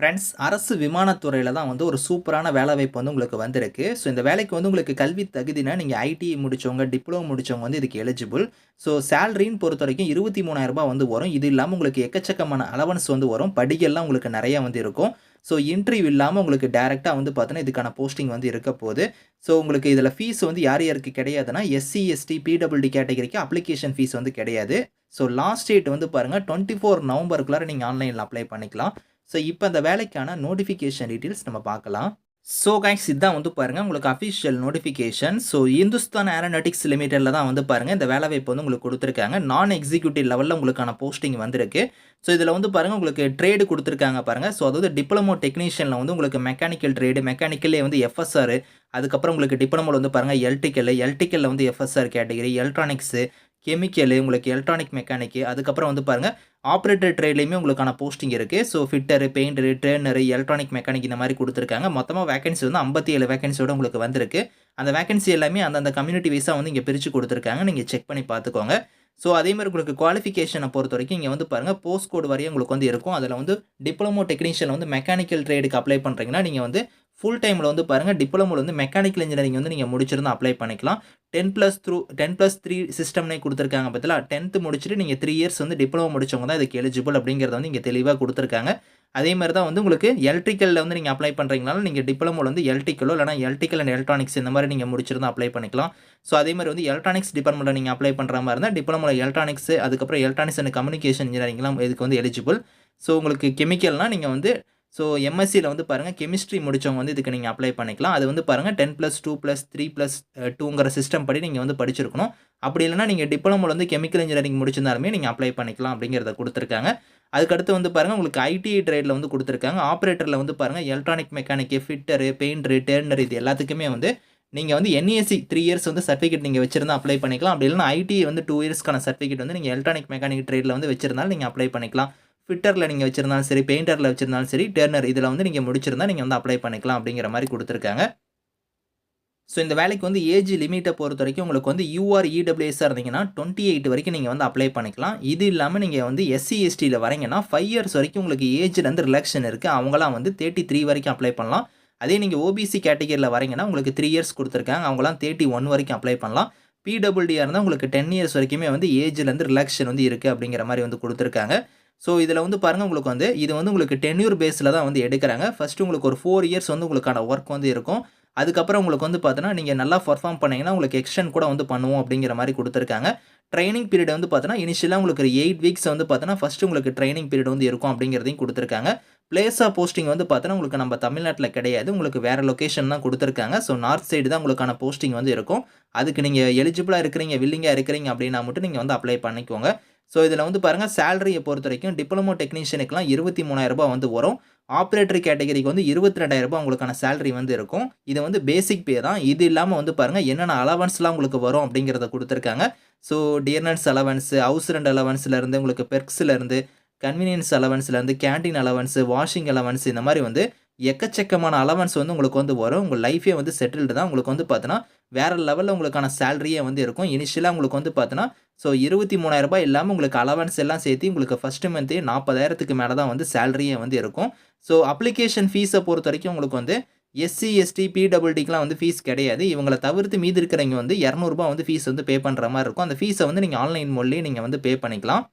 Friends அரசு விமானத்துறையில் தான் வந்து ஒரு சூப்பரான வேலைவாய்ப்பு வந்து உங்களுக்கு வந்திருக்கு. ஸோ இந்த வேலைக்கு வந்து உங்களுக்கு கல்வி தகுதினா, நீங்கள் ஐடிஐ முடிச்சவங்க, டிப்ளமோ முடித்தவங்க வந்து இதுக்கு எலிஜிபிள். ஸோ சேலரின்னு பொறுத்த வரைக்கும் இருபத்தி மூணாயிரரூபா வந்து வரும். இது இல்லாமல் உங்களுக்கு எக்கச்சக்கமான அலவன்ஸ் வந்து வரும். படிகள்லாம் உங்களுக்கு நிறையா வந்து இருக்கும். ஸோ இன்டர்வியூ இல்லாமல் உங்களுக்கு டேரெக்டாக வந்து பார்த்தோன்னா இதுக்கான போஸ்டிங் வந்து இருக்க போகுது ஸோ உங்களுக்கு இதில் ஃபீஸ் வந்து யார் யாருக்கு கிடையாதுன்னா, எஸ்சி, எஸ்டி, பிடபிள்யூடி கேட்டகரிக்கு அப்ளிகேஷன் ஃபீஸ் வந்து கிடையாது. ஸோ லாஸ்ட் டேட் வந்து பாருங்கள் டுவெண்ட்டி ஃபோர் நவம்பருக்குள்ளார நீங்கள் ஆன்லைனில் அப்ளை பண்ணிக்கலாம். ஸோ இப்போ அந்த வேலைக்கான நோட்டிஃபிகேஷன் டீட்டெயில்ஸ் நம்ம பார்க்கலாம். ஸோ கைஸ் இதான் வந்து பாருங்கள் உங்களுக்கு official notification. So Hindustan aeronautics லிமிட்டடில் தான் வந்து பாருங்க இந்த வேலைவாய்ப்பு வந்து உங்களுக்கு கொடுத்துருக்காங்க நான் எக்ஸிக்யூட்டிவ் லெவலில் உங்களுக்கான போஸ்டிங் வந்திருக்கு. ஸோ இதில் வந்து பாருங்கள் உங்களுக்கு ட்ரேடு கொடுத்துருக்காங்க பாருங்க. ஸோ அதாவது டிப்ளமோ டெக்னீஷியனில் வந்து உங்களுக்கு மெக்கானிக்கல் ட்ரேடு, மெக்கானிக்கல்லே வந்து எஃப்எஸ்ஆர், அதுக்கப்புறம் உங்களுக்கு டிப்ளமோவில் வந்து பாருங்கள் எல்டிக்கல் எல்டிக்கலில் வந்து எஃப்எஸ்ஆர் கேட்டகரி, எலக்ட்ரானிக்ஸு கெமிக்கலு உங்களுக்கு எலக்ட்ரானிக் மெக்கானிக்கு அதுக்கப்புறம் வந்து பாருங்க ஆப்ரேட்டர் ட்ரேட்லேயுமே உங்களுக்கான போஸ்டிங் இருக்குது so fitter painter trainer electronic mechanic இந்த மாதிரி கொடுத்துருக்காங்க மொத்தமாக வேகன்சி வந்து ஐம்பத்தி ஏழு வேகன்சியோட உங்களுக்கு வந்திருக்கு. அந்த வேக்கன்சி எல்லாமே அந்தந்த கம்யூனிட்டி வைஸாக வந்து இங்கே பிரித்து கொடுத்துருக்காங்க நீங்கள் செக் பண்ணி பார்த்துக்கோங்க. ஸோ அதே மாதிரி உங்களுக்கு பொறுத்த வரைக்கும் இங்கே வந்து பாருங்கள் போஸ்ட் கோட் வரையும் உங்களுக்கு வந்து இருக்கும். அதில் வந்து டிப்ளமோ டெக்னீஷியன் வந்து மெக்கானிக்கல் ட்ரேடுக்கு அப்ளை பண்ணுறீங்கன்னா நீங்கள் வந்து ஃபுல் டைமில் வந்து பாருங்கள் டிப்ளமோவில் வந்து மெக்கானிக்கல் இன்ஜினியரிங் வந்து நீங்கள் முடிச்சிருந்தால் அப்ளை பண்ணிக்கலாம். 10+ த்ரூ 10+3 சிஸ்டம்னே கொடுத்துருக்காங்க பார்த்தீங்களா? 10த் முடிச்சுட்டு நீங்கள் த்ரீ இயர்ஸ் வந்து டிப்ளமோ முடிச்சவங்க தான் இதுக்கு எலிஜிபிள் அப்படிங்கிறத வந்து இங்கே தெளிவாக கொடுத்துருக்காங்க அதே மாதிரி தான் வந்து உங்களுக்கு எலக்ட்ரிக்கலில் வந்து நீங்கள் அப்ளை பண்ணுறீங்கனால நீங்கள் டிப்ளமோவில் வந்து எலக்ட்ரிக்கலோ இல்லைனா எலக்ட்ரிக்கல் அண்ட் எலக்ட்ரானிக்ஸ் இந்த மாதிரி நீங்கள் முடிச்சிருந்தால் அப்ளை பண்ணிக்கலாம். ஸோ அதே மாதிரி வந்து எலக்ட்ரானிக்ஸ் டிபார்ட்மெண்ட்டில் நீங்கள் அப்ளை பண்ணுற மாதிரி இருந்தால் டிப்ளமோவில் எலக்ட்ரானிக்ஸ், அதுக்கப்புறம் எலக்ட்ரானிக்ஸ் அண்ட் கம்யூனிகேஷன் இன்ஜினியரிங்லாம் இதுக்கு வந்து எலிஜிபிள். ஸோ உங்களுக்கு கெமிக்கல்னால் நீங்கள் வந்து ஸோ எம்எஸ்சியில் வந்து பாருங்கள் கெமிஸ்ட்ரி முடித்தவங்க வந்து இதுக்கு நீங்கள் அப்ளை பண்ணிக்கலாம். அது வந்து பாருங்க 10+2+3+2ங்கிற சிஸ்டம் படி நீங்கள் வந்து படிச்சிருக்கணும். அப்படி இல்லைனா நீங்கள் டிப்ளமோல வந்து கெமிக்கல் இன்ஜினியரிங் முடிச்சிருந்தாலுமே நீங்கள் அப்ளை பண்ணிக்கலாம் அப்படிங்கிறத கொடுத்துருக்காங்க அதுக்கடுத்து வந்து பாருங்க உங்களுக்கு ஐடிஐ ட்ரேடில் வந்து கொடுத்துருக்காங்க ஆப்ரேட்டரில் வந்து பாருங்க electronic mechanic, fitter painter turner இது எல்லாத்துக்குமே வந்து நீங்கள் வந்து என்இஎஸ்சி த்ரீ இயர்ஸ் வந்து சர்டிஃபிகேட் நீங்கள் வச்சிருந்தா அப்ளை பண்ணிக்கலாம். அப்படி இல்லைனா ஐடி வந்து டூ இயர்ஸ்க்கான சர்டிஃபிகேட் வந்து நீங்கள் எலக்ட்ரானிக் மெக்கானிக் ட்ரேடில் வந்து வச்சிருந்தாலும் நீங்கள் அப்ளை பண்ணிக்கலாம். ஃபிட்டரில் நீங்கள் வச்சுருந்தாலும் சரி, பெயிண்டரில் வச்சுருந்தாலும் சரி, டேர்னர் இதில் வந்து நீங்கள் முடிச்சிருந்தால் நீங்கள் வந்து அப்ளை பண்ணிக்கலாம் அப்படிங்கிற மாதிரி கொடுத்துருக்காங்க ஸோ இந்த வேலைக்கு வந்து ஏஜ் லிமிட்டை பொறுத்த வரைக்கும் உங்களுக்கு வந்து யூஆர், இடபிள்யூஎஸ்ஸாக இருந்தீங்கன்னா 28 வரைக்கும் நீங்கள் வந்து அப்ளை பண்ணிக்கலாம். இது இல்லாமல் நீங்கள் வந்து எஸ்சி, எஸ்டில வரீங்கன்னா ஃபைவ் இயர்ஸ் வரைக்கும் உங்களுக்கு ஏஜ்லேருந்து வந்து இருக்குது அவங்களாம் வந்து வந்து 33 வரைக்கும் அப்ளை பண்ணலாம். அதே நீங்கள் ஓபிசி கேட்டகரியில் வரீங்கன்னா உங்களுக்கு த்ரீ இயர்ஸ் கொடுத்துருக்காங்க அவங்களாம் தேர்ட்டி ஒன் வரைக்கும் அப்ளை பண்ணலாம். பிடபிள்யூடியா இருந்தால் உங்களுக்கு 10 இயர்ஸ் வரைக்குமே வந்து ஏஜ்லேருந்து வந்து வந்து இருக்குது அப்படிங்கிற மாதிரி வந்து கொடுத்துருக்காங்க ஸோ இதில் வந்து பாருங்கள் உங்களுக்கு வந்து இது வந்து உங்களுக்கு டென்யூர் பேஸில் தான் வந்து எடுக்கிறாங்க ஃபஸ்ட்டு உங்களுக்கு ஒரு ஃபோர் இயர்ஸ் வந்து உங்களுக்கான ஒர்க் வந்து இருக்கும். அதுக்கப்புறம் உங்களுக்கு வந்து பார்த்தீங்கன்னா, நீங்கள் நல்லா பர்ஃபார்ம் பண்ணிங்கன்னா உங்களுக்கு எக்ஸ்டென்ட் கூட வந்து பண்ணுவோம் அப்படிங்கிற மாதிரி கொடுத்துருக்காங்க ட்ரைனிங் பீரியட் வந்து பார்த்தீங்கன்னா, இனிஷியலாக உங்களுக்கு ஒரு எயிட் வீக்ஸ் வந்து பார்த்தீங்கன்னா, ஃபஸ்ட்டு உங்களுக்கு ட்ரைனிங் பீரியட் வந்து இருக்கும் அப்படிங்கிறதையும் கொடுத்துருக்காங்க பிளேஸ் ஆஃப் போஸ்டிங் வந்து பார்த்தீங்கன்னா, உங்களுக்கு நம்ம தமிழ்நாட்டில் கிடையாது. உங்களுக்கு வேறு லொக்கேஷன் தான் கொடுத்துருக்காங்க ஸோ நார்த் சைடு தான் உங்களுக்கான போஸ்டிங் வந்து இருக்கும். அதுக்கு நீங்கள் எலிஜிபிளாக இருக்கிறீங்க, வில்லிங்காக இருக்கிறீங்க அப்படின்னா மட்டும் நீங்கள் வந்து அப்ளை பண்ணிக்கோங்க. ஸோ இதில் வந்து பாருங்கள் சேலரியை பொறுத்த வரைக்கும் டிப்ளமோ டெக்னீஷியனுக்குலாம் இருபத்தி மூணாயிரரூபா வந்து வரும். ஆப்ரேட்டர் கேட்டகரிக்கு வந்து இருபத்தி ரெண்டாயிரரூபா உங்களுக்கான சேலரி வந்து இருக்கும். இது வந்து பேசிக் பே தான். இது இல்லாமல் வந்து பாருங்கள் என்னென்ன அலவன்ஸ்லாம் உங்களுக்கு வரும் அப்படிங்கிறத கொடுத்துருக்காங்க so dearness allowance house rent அலவன்ஸ்லேருந்து உங்களுக்கு பெர்க்ஸ்லேருந்து கன்வீனியன்ஸ் அலவன்ஸ்லேருந்து கேன்டீன் அலவன்ஸு வாஷிங் அலவன்ஸ் இந்த மாதிரி வந்து எக்கச்சக்கமான அலவன்ஸ் வந்து உங்களுக்கு வந்து வரும். உங்கள் லைஃபே வந்து செட்டில்டு தான். உங்களுக்கு வந்து பார்த்தீங்கன்னா, வேற லெவலில் உங்களுக்கான சேலரியே வந்து இருக்கும். இனிஷியலாக உங்களுக்கு வந்து பார்த்தீங்கன்னா, ஸோ இருபத்தி மூணாயிரரூபா இல்லாமல் உங்களுக்கு அலவன்ஸ் எல்லாம் சேர்த்து உங்களுக்கு ஃபஸ்ட்டு மந்த்தே நாற்பதாயிரத்துக்கு மேலே தான் வந்து சேலரியே வந்து இருக்கும். ஸோ அப்ளிகேஷன் ஃபீஸ்ஸை பொறுத்த வரைக்கும் உங்களுக்கு வந்து எஸ்சி, எஸ்டி, பிடபிள்டிக்கெலாம் வந்து ஃபீஸ் கிடையாது. இவங்களை தவிர்த்து மீதி இருக்கிறவங்க வந்து இரநூறுபா வந்து ஃபீஸ் வந்து பே பண்ணுற மாதிரி இருக்கும். அந்த ஃபீஸை வந்து நீங்கள் ஆன்லைன் மூலியே நீங்கள் வந்து பே பண்ணிக்கலாம்.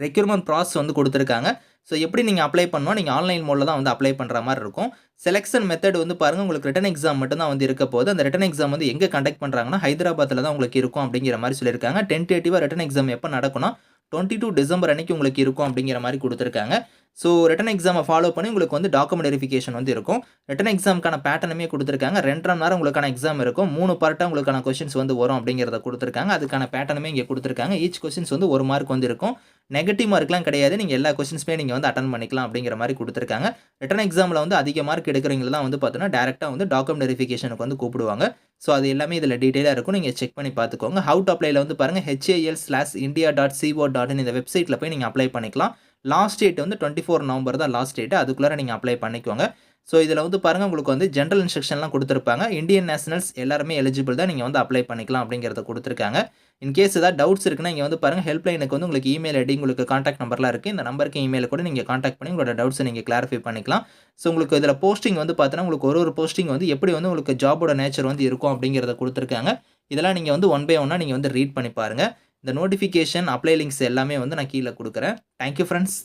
ரெக்யூர்மெண்ட் ப்ராசஸ் வந்து கொடுத்துருக்காங்க ஸோ எப்படி நீங்கள் அப்ளை பண்ணணும், நீங்கள் ஆன்லைன் மோடில் தான் வந்து அப்ளை பண்ணுற மாதிரி இருக்கும். செலக்ஷன் மெத்தட் வந்து பாருங்கள் உங்களுக்கு ரிட்டன் எக்ஸாம் மட்டும் தான் வந்து இருக்க போது. அந்த ரிட்டன் எக்ஸாம் வந்து எங்கே கண்டக்ட் பண்ணுறாங்கன்னா ஹைதராபாத்தில் தான் உங்களுக்கு இருக்கும் அப்படிங்கிற மாதிரி சொல்லியிருக்காங்க. டென்டேட்டிவாக ரிட்டன் எக்ஸாம் எப்போ நடக்கும்னா, 22 டிசம்பர் அன்னைக்கு உங்களுக்கு இருக்கும் அப்படிங்கிற மாதிரி கொடுத்துருக்காங்க ஸோ ரிட்டன் எக்ஸாமை ஃபாலோ பண்ணி உங்களுக்கு வந்து டாக்குமெண்ட் வெரிஃபிகேஷன் வந்து இருக்கும். ரிட்டன் எக்ஸாம்க்கான பேட்டர்னுமே கொடுத்துருக்காங்க ரெண்டரை நேரம் உங்களுக்கான எக்ஸாம் இருக்கும். மூணு பார்ட்டாக உங்களுக்கான கொஸ்டின்ஸ் வந்து வரும் அப்படிங்கிறத கொடுத்துருக்காங்க அதுக்கான பேட்டர்னுமே இங்கே கொடுத்துருக்காங்க ஈச் கொஸ்டின்ஸ் வந்து ஒரு மார்க் வந்து இருக்கும். நெகட்டிவ் மார்க்லாம் கிடையாது. நீங்கள் எல்லா கொஸ்டின்ஸுமே நீங்கள் வந்து அட்டன் பண்ணிக்கலாம் அப்படிங்கிற மாதிரி கொடுத்துருக்காங்க ரிட்டன் எக்ஸாமில் வந்து அதிக மார்க் எடுக்கிறவங்கள தான் வந்து பார்த்தீங்கன்னா, டேரெக்டாக வந்து டாக்குமெண்ட் வெரிஃபிகேஷனுக்கு வந்து கூப்பிடுவாங்க. ஸோ அது எல்லாமே இதில் டீட்டெயிலாக இருக்கும். நீங்கள் செக் பண்ணி பார்த்துக்கோங்க. ஹவு டு அப்ளைல வந்து பாருங்க hal/india.co.in இந்த வெப்சைட்டில் போய் நீங்கள் அப்ளை பண்ணிக்கலாம். லாஸ்ட் டேட் வந்து 24 நவம்பர் தான் லாஸ்ட் டேட்டு அதுக்குள்ளார நீங்கள் அப்ளை பண்ணிக்கோங்க. ஸோ இதில் வந்து பாருங்கள் உங்களுக்கு வந்து ஜென்ரல் இன்ஸ்ட்ரக்ஷன்லாம் கொடுத்துருப்பாங்க. இந்தியன் நேஷனல்ஸ் எல்லாருமே எலிஜிபிள் தான் நீங்கள் வந்து அப்ளை பண்ணிக்கலாம் அப்படிங்கிறத கொடுத்துருக்காங்க. இன்கேஸ் ஏதாவது டவுட்ஸ் இருக்குன்னா இங்கே வந்து பாருங்கள் ஹெல்ப்லைனுக்கு வந்து உங்களுக்கு இமெயில் ஐடி உங்களுக்கு காண்டாக்ட் நம்பர்லாம் இருக்குது இந்த நம்பருக்கு இமெயில் கூட நீங்கள் காண்டாக்ட் பண்ணி உங்களோட டவுட்ஸை நீங்கள் கிளாரிஃபை பண்ணிக்கலாம். ஸோ உங்களுக்கு இதில் போஸ்டிங் வந்து பார்த்தீங்கன்னா உங்களுக்கு ஒரு ஒரு போஸ்டிங் வந்து எப்படி வந்து உங்களுக்கு ஜாபோட நேச்சர் வந்து இருக்கும் அப்படிங்கிறத கொடுத்துருக்காங்க. இதெல்லாம் நீங்கள் வந்து ஒன் பை ஒன்னாக நீங்கள் வந்து ரீட் பண்ணி பாருங்கள் இந்த நோட்டிஃபிகேஷன் அப்ளை லிங்க்ஸ் எல்லாமே வந்து நான் கீழே கொடுக்குறேன். Thank you friends